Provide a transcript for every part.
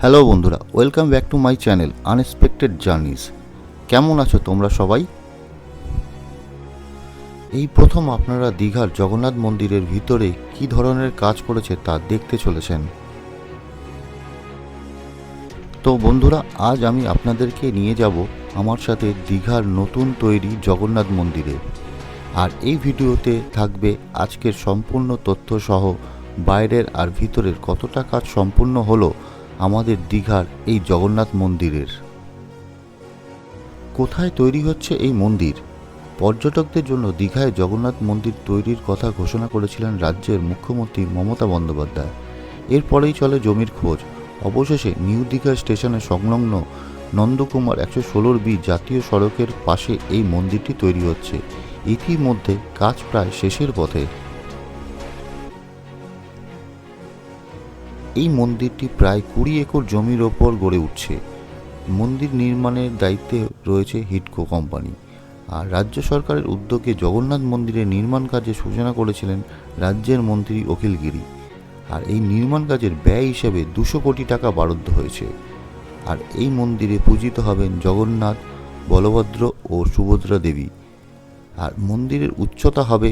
Hello বন্ধুরা, welcome back to my channel unexpected journeys. কেমন আছো তোমরা সবাই? এই প্রথম আপনারা দীঘার জগন্নাথ মন্দিরের ভিতরে কি ধরনের কাজ করেছে তা দেখতে চলেছেন। তো বন্ধুরা, আজ আমি আপনাদেরকে নিয়ে যাব আমার সাথে দীঘার নতুন তৈরি জগন্নাথ মন্দিরে। আর এই ভিডিওতে থাকবে আজকের সম্পূর্ণ তথ্য সহ বাইরের আর ভিতরের কতটা কাজ সম্পূর্ণ হলো আমাদের দীঘার এই জগন্নাথ মন্দিরের। কোথায় তৈরি হচ্ছে এই মন্দির? পর্যটকদের জন্য দীঘায় জগন্নাথ মন্দির তৈরির কথা ঘোষণা করেছিলেন রাজ্যের মুখ্যমন্ত্রী মমতা বন্দ্যোপাধ্যায়। এরপরেই চলে জমির খোঁজ। অবশেষে নিউ দীঘা স্টেশনে সংলগ্ন নন্দকুমার একশো ষোলোর বি জাতীয় সড়কের পাশে এই মন্দিরটি তৈরি হচ্ছে। ইতিমধ্যে কাজ প্রায় শেষের পথে। এই মন্দিরটি প্রায় কুড়ি একর জমির ওপর গড়ে উঠছে। মন্দির নির্মাণের দায়িত্বে রয়েছে হিটকো কোম্পানি। আর রাজ্য সরকারের উদ্যোগে জগন্নাথ মন্দিরের নির্মাণ কাজের সূচনা করেছিলেন রাজ্যের মন্ত্রী অখিলগিরি আর এই নির্মাণ কাজের ব্যয় হিসেবে দুশো কোটি টাকা বরাদ্দ হয়েছে। আর এই মন্দিরে পূজিত হবেন জগন্নাথ, বলভদ্র ও সুভদ্রা দেবী। আর মন্দিরের উচ্চতা হবে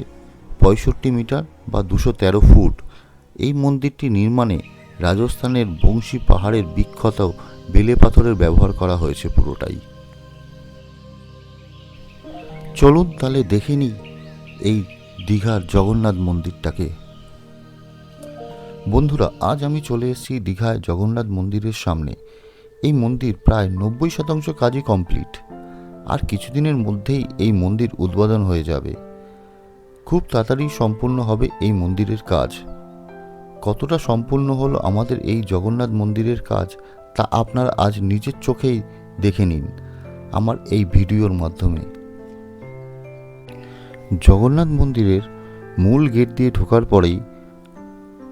পঁয়ষট্টি মিটার বা দুশো তেরো ফুট। এই মন্দিরটি নির্মাণে রাজস্থানের বংশী পাহাড়ের বিখ্যাত বেলে পাথরের ব্যবহার করা হয়েছে পুরোটাই। চলুন তাহলে দেখে নিই এই দীঘার জগন্নাথ মন্দিরটাকে। বন্ধুরা, আজ আমি চলে এসেছি দীঘায় জগন্নাথ মন্দিরের সামনে। এই মন্দির প্রায় নব্বই শতাংশ কাজই কমপ্লিট। আর কিছুদিনের মধ্যেই এই মন্দির উদ্বোধন হয়ে যাবে। খুব তাড়াতাড়ি সম্পূর্ণ হবে এই মন্দিরের কাজ। কতটা সম্পূর্ণ হলো আমাদের এই জগন্নাথ মন্দিরের কাজ, তা আপনারা আজ নিজের চোখেই দেখে নিন আমার এই ভিডিওর মাধ্যমে। জগন্নাথ মন্দিরের মূল গেট দিয়ে ঢোকার পরেই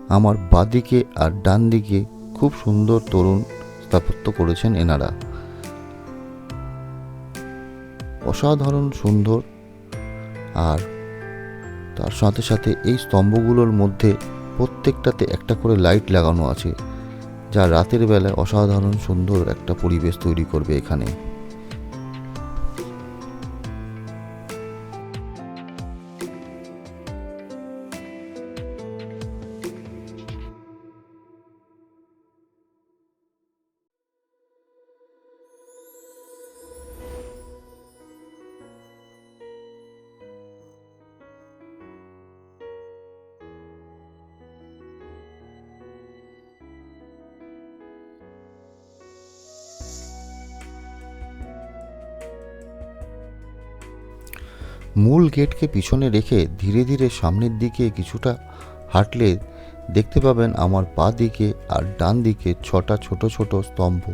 আমার বাঁদিকে আর ডান দিকে খুব সুন্দর তরুণ স্থাপত্য করেছেন এনারা। অসাধারণ সুন্দর আর তার সাথে সাথে এই স্তম্ভগুলোর মধ্যে প্রত্যেকটাতে একটা করে লাইট লাগানো আছে, যা রাতের বেলায় অসাধারণ সুন্দর একটা পরিবেশ তৈরি করবে এখানে। মূল গেটকে পিছনে রেখে ধীরে ধীরে সামনের দিকে কিছুটা হাঁটলে দেখতে পাবেন আমার পা দিকে আর ডান দিকে ছটা ছোট ছোট স্তম্ভ,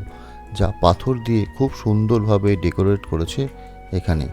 যা পাথর দিয়ে খুব সুন্দরভাবে ডেকোরেট করেছে এখানে।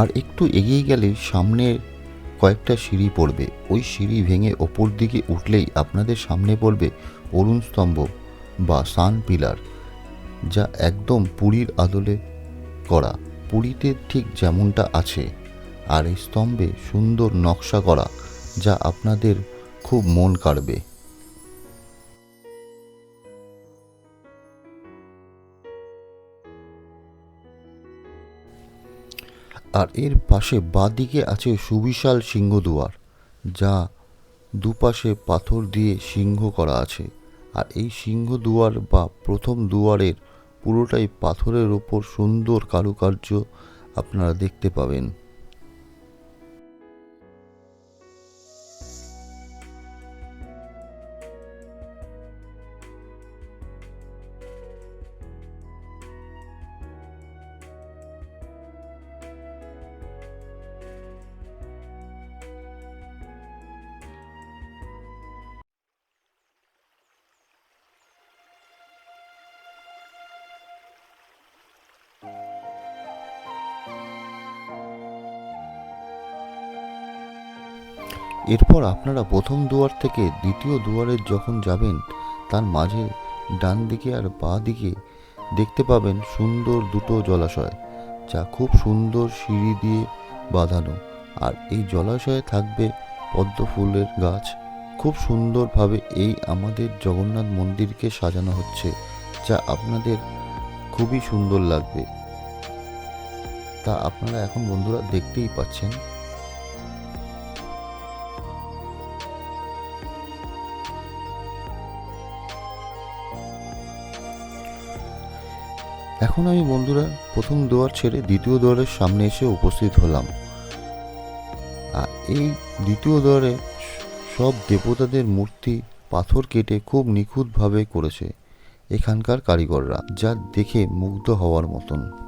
আর একটু এগিয়ে গেলে সামনে কয়েকটা সিঁড়ি পড়বে। ওই সিঁড়ি ভেঙে ওপর দিকে উঠলেই আপনাদের সামনে পড়বে অরুণ স্তম্ভ বা সান পিলার, যা একদম পুরীর আদলে করা। পুরীতে ঠিক যেমনটা আছে। আর এই স্তম্ভে সুন্দর নকশা করা, যা আপনাদের খুব মন কাড়বে। আর এর পাশে বাঁদিকে আছে সুবিশাল সিংহদুয়ার, যা দুপাশে পাথর দিয়ে সিংহ করা আছে। আর এই সিংহ দুয়ার বা প্রথম দুয়ারের পুরোটাই পাথরের ওপর সুন্দর কারুকার্য আপনারা দেখতে পাবেন। এরপর আপনারা প্রথম দুয়ার থেকে দ্বিতীয় দুয়ারে যখন যাবেন, তার মাঝে ডান দিকে আর বাঁ দিকে দেখতে পাবেন সুন্দর দুটো জলাশয়, যা খুব সুন্দর সিঁড়ি দিয়ে বাঁধানো। আর এই জলাশয়ে থাকবে পদ্ম ফুলের গাছ। খুব সুন্দরভাবে এই আমাদের জগন্নাথ মন্দিরকে সাজানো হচ্ছে, যা আপনাদের খুবই সুন্দর লাগবে। তা আপনারা এখন বন্ধুরা দেখতেই পাচ্ছেন। এখন আমি বন্ধুরা প্রথম দোয়ার ছেড়ে দ্বিতীয় দোয়ারের সামনে এসে উপস্থিত হলাম। আর এই দ্বিতীয় দোয়ারে সব দেবতাদের মূর্তি পাথর কেটে খুব নিখুঁতভাবে করেছে এখানকার কারিগররা, যা দেখে মুগ্ধ হওয়ার মতন।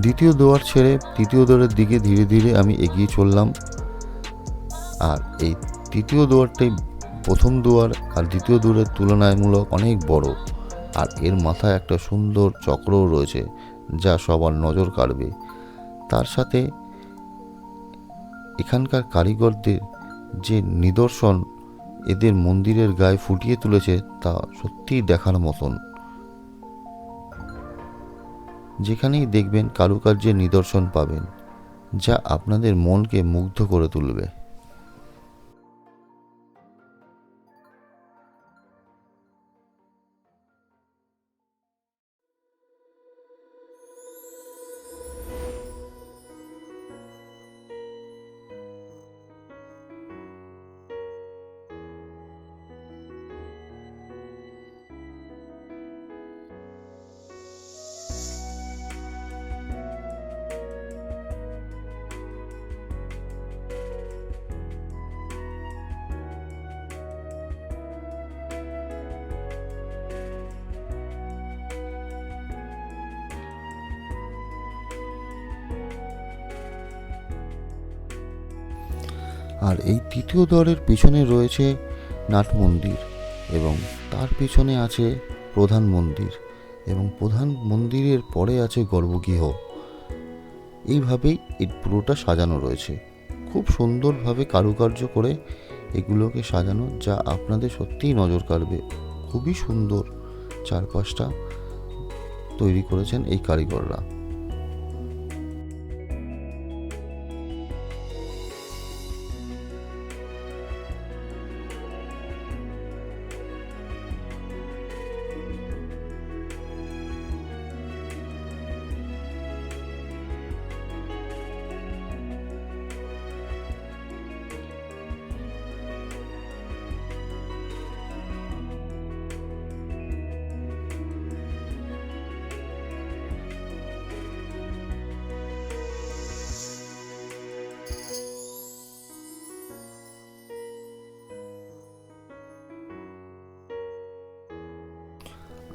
দ্বিতীয় দুয়ার ছেড়ে তৃতীয় দুয়ারের দিকে ধীরে ধীরে আমি এগিয়ে চললাম। আর এই তৃতীয় দুয়ারটাই প্রথম দুয়ার আর দ্বিতীয় দুয়ারের তুলনামূলক অনেক বড়। আর এর মাথায় একটা সুন্দর চক্রও রয়েছে যা সবার নজর কাড়বে। তার সাথে এখানকার কারিগরদের যে নিদর্শন, এদের মন্দিরের গায়ে ফুটিয়ে তুলেছে তা সত্যিই দেখার মতন। যেখানেই দেখবেন কারুকার্যের নিদর্শন পাবেন যা আপনাদের মনকে মুগ্ধ করে তুলবে। আর এই তৃতীয় দ্বারের পিছনে রয়েছে নাট মন্দির এবং তার পিছনে আছে প্রধান মন্দির এবং প্রধান মন্দিরের পরে আছে গর্ভগৃহ। এইভাবেই এই পুরোটা সাজানো রয়েছে। খুব সুন্দরভাবে কারুকার্য করে এগুলোকে সাজানো যা আপনাদের সত্যিই নজর কাড়বে। খুবই সুন্দর চারপাশটা তৈরি করেছেন এই কারিগররা।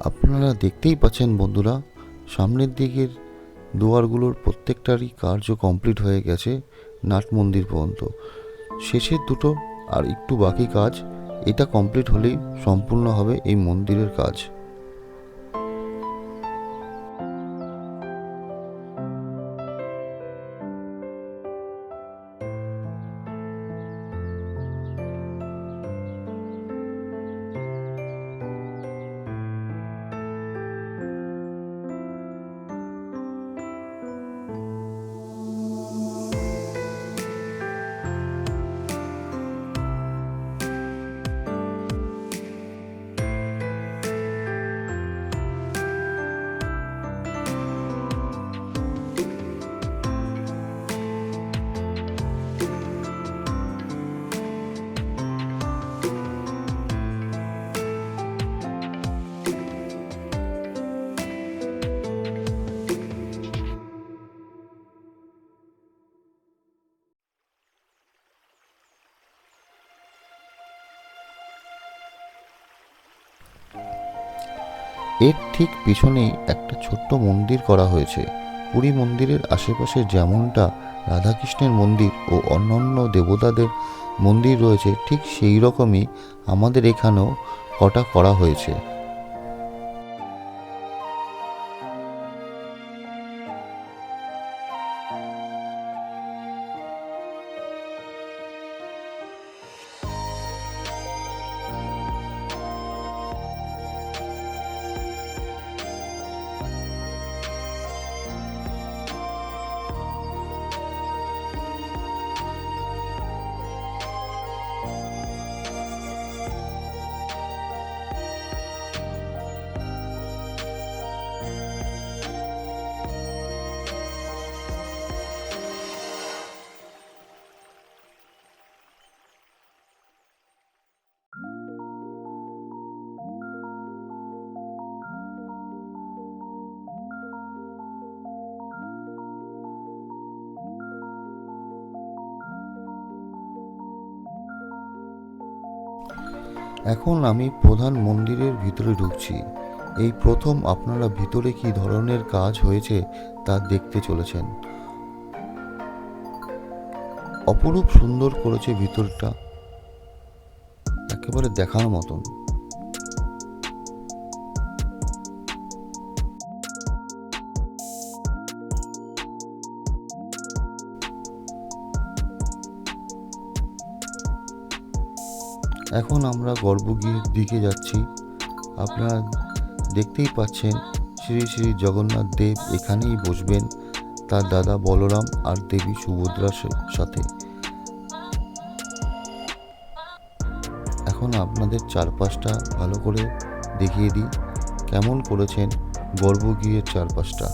আপনারা দেখতেই পাচ্ছেন বন্ধুরা, সামনের দিকের দুয়ারগুলোর প্রত্যেকটারই কার্য কমপ্লিট হয়ে গেছে নাট মন্দির পর্যন্ত। শেষের দুটো আর একটু বাকি কাজ, এটা কমপ্লিট হলেই সম্পূর্ণ হবে এই মন্দিরের কাজ। এর ঠিক পিছনেই একটা ছোট্ট মন্দির করা হয়েছে। পুরী মন্দিরের আশেপাশে যেমনটা রাধাকৃষ্ণের মন্দির ও অন্যান্য দেবতাদের মন্দির রয়েছে, ঠিক সেই রকমই আমাদের এখানেও কটা করা হয়েছে। এখন আমি প্রধান মন্দিরের ভিতরে ঢুকছি। এই প্রথম আপনারা ভিতরে কি ধরনের কাজ হয়েছে তা দেখতে চলেছেন। অপরূপ সুন্দর করেছে ভিতরটা। একেবারে দেখার মতন। এখন আমরা গর্ভগৃহের দিকে যাচ্ছি। আপনারা দেখতেই পাচ্ছেন, শ্রী শ্রী জগন্নাথ দেব এখানেই বসবেন তার দাদা বলরাম আর দেবী সুভদ্রার সাথে। এখন আপনাদের চারপাশটা ভালো করে দেখিয়ে দিই, কেমন করেছেন গর্ভগৃহের চারপাশটা।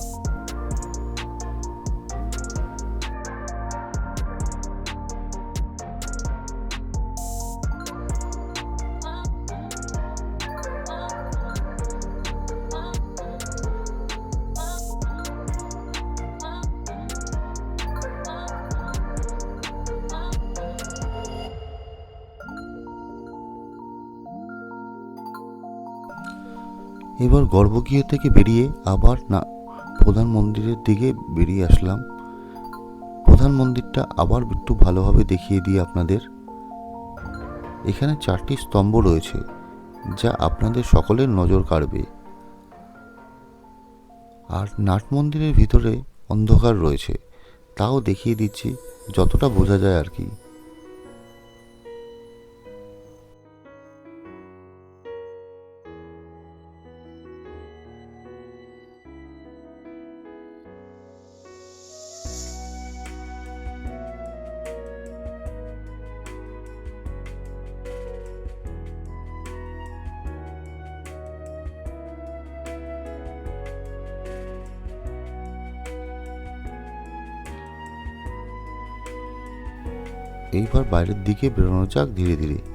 এবার গর্ভগৃহ থেকে বেরিয়ে আবার না, প্রধান মন্দিরের দিকে বেরিয়ে আসলাম। প্রধান মন্দিরটা আবার একটু ভালোভাবে দেখিয়ে দিই আপনাদের। এখানে চারটি স্তম্ভ রয়েছে, যা আপনাদের সকলের নজর কাড়বে। আর নাট মন্দিরের ভিতরে অন্ধকার রয়েছে, তাও দেখিয়ে দিচ্ছি, যতটা বোঝা যায় আর কি। এইবার বাইরের দিকে বেরোনো যাক ধীরে ধীরে।